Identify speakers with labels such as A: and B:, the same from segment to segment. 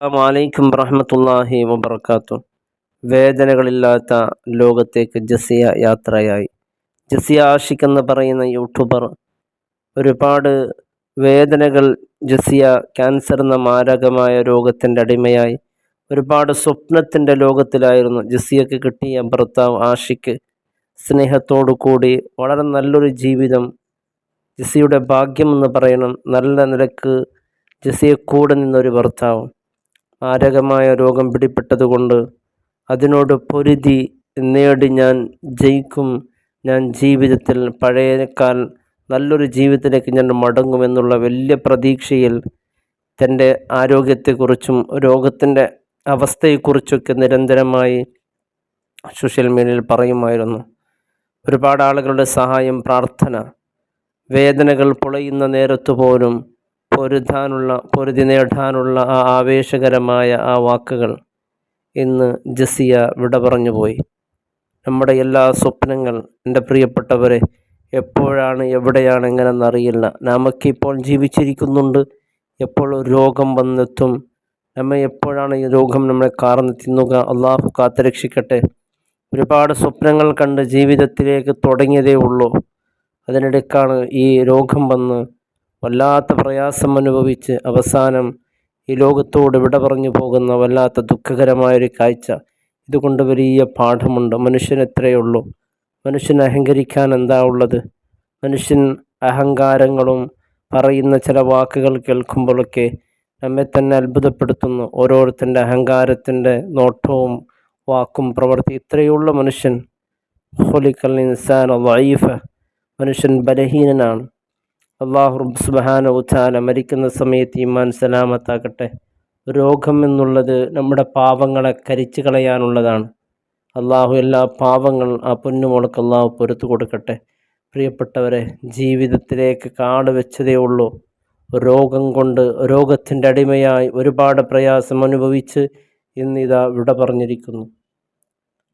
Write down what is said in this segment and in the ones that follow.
A: അസ്സാമലൈക്കും വറഹമത്തല്ലാഹി വബർക്കാത്തു വേദനകളില്ലാത്ത ലോകത്തേക്ക് ജസിയ യാത്രയായി. ജസിയ ആഷിഖ് എന്ന് പറയുന്ന യൂട്യൂബർ ഒരുപാട് വേദനകൾ ജസിയ ക്യാൻസർ എന്ന മാരകമായ രോഗത്തിന്റെ അടിമയായി. ഒരുപാട് സ്വപ്നത്തിന്റെ ലോകത്തിലായിരുന്നു ജസിയക്ക് കിട്ടിയ ഭർത്താവ് ആഷിഖ് സ്നേഹത്തോടു കൂടി വളരെ നല്ലൊരു ജീവിതം ജസിയുടെ ഭാഗ്യം എന്ന് പറയണം നല്ല നിലയ്ക്ക് ജസിയെ കൂടെ നിന്നൊരു ഭർത്താവ്. മാരകമായ രോഗം പിടിപ്പെട്ടതുകൊണ്ട് അതിനോട് പൊരുതി നേടി ഞാൻ ജയിക്കും. ഞാൻ ജീവിതത്തിൽ പഴയക്കാൽ നല്ലൊരു ജീവിതത്തിലേക്ക് ഞാൻ മടങ്ങുമെന്നുള്ള വലിയ പ്രതീക്ഷയിൽ തന്റെ ആരോഗ്യത്തെക്കുറിച്ചും രോഗത്തിന്റെ അവസ്ഥയെക്കുറിച്ചൊക്കെ നിരന്തരമായി സോഷ്യൽ മീഡിയയിൽ പറയുമായിരുന്നു. ഒരുപാട് ആളുകളുടെ സഹായം പ്രാർത്ഥന വേദനകൾ പൊളയുന്ന നേരത്തു പോലും പൊരുതാനുള്ള പൊരുതി നേടാനുള്ള ആ ആവേശകരമായ ആ വാക്കുകൾ ഇന്ന് ജസിയ വിട പറഞ്ഞു പോയി. നമ്മുടെ എല്ലാ സ്വപ്നങ്ങൾ എന്റെ പ്രിയപ്പെട്ടവരെ എപ്പോഴാണ് എവിടെയാണ് എങ്ങനെയെന്നറിയില്ല നമുക്കിപ്പോൾ ജീവിച്ചിരിക്കുന്നുണ്ട്. എപ്പോൾ രോഗം വന്നെത്തും. നമ്മെ എപ്പോഴാണ് ഈ രോഗം നമ്മളെ കാർന്ന് തിന്നുക? അള്ളാഹു കാത്തുരക്ഷിക്കട്ടെ. ഒരുപാട് സ്വപ്നങ്ങൾ കണ്ട് ജീവിതത്തിലേക്ക് തുടങ്ങിയതേ ഉള്ളൂ. അതിനിടയ്ക്കാണ് ഈ രോഗം വന്ന് വല്ലാത്ത പ്രയാസം അനുഭവിച്ച് അവസാനം ഈ ലോകത്തോട് വിട പറഞ്ഞു പോകുന്ന വല്ലാത്ത ദുഃഖകരമായൊരു കാഴ്ച. ഇതുകൊണ്ട് വലിയ പാഠമുണ്ട്. ഉള്ളൂ? മനുഷ്യൻ അഹങ്കരിക്കാൻ എന്താ ഉള്ളത്? മനുഷ്യൻ അഹങ്കാരങ്ങളും പറയുന്ന ചില വാക്കുകൾ കേൾക്കുമ്പോഴൊക്കെ നമ്മെ തന്നെ അത്ഭുതപ്പെടുത്തുന്നു. ഓരോരുത്തന്റെ അഹങ്കാരത്തിന്റെ നോട്ടവും വാക്കും പ്രവൃത്തി. ഇത്രയുള്ള മനുഷ്യൻ. ഹൊലിക്കൽ ഇൻസാൻ വൈഫ മനുഷ്യൻ ബലഹീനനാണ്. അള്ളാഹു സുബാന ഉച്ചാല മരിക്കുന്ന സമയത്ത് ഈമാൻ സലാമത്താക്കട്ടെ രോഗം എന്നുള്ളത് നമ്മുടെ പാവങ്ങളെ കരിച്ചു കളയാനുള്ളതാണ്. അള്ളാഹു എല്ലാ പാവങ്ങൾ ആ പൊന്നുമോൾക്ക് അള്ളാഹു പൊരുത്തു കൊടുക്കട്ടെ. പ്രിയപ്പെട്ടവരെ ജീവിതത്തിലേക്ക് കാട് വെച്ചതേ ഉള്ളൂ. രോഗം കൊണ്ട് രോഗത്തിന്റെ അടിമയായി ഒരുപാട് പ്രയാസം അനുഭവിച്ച് ഇന്നിതാ വിട പറഞ്ഞിരിക്കുന്നു.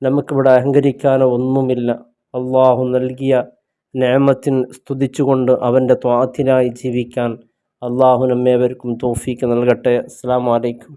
A: നമുക്കിവിടെ അഹങ്കരിക്കാനോ ഒന്നുമില്ല. അള്ളാഹു നൽകിയ നേമത്തിൻ സ്തുതിച്ചുകൊണ്ട് അവന്റെ ത്വാത്തിനായി ജീവിക്കാൻ അള്ളാഹു നമ്മേവർക്കും തോഫീക്ക് നൽകട്ടെ. അസ്സാം വലൈക്കും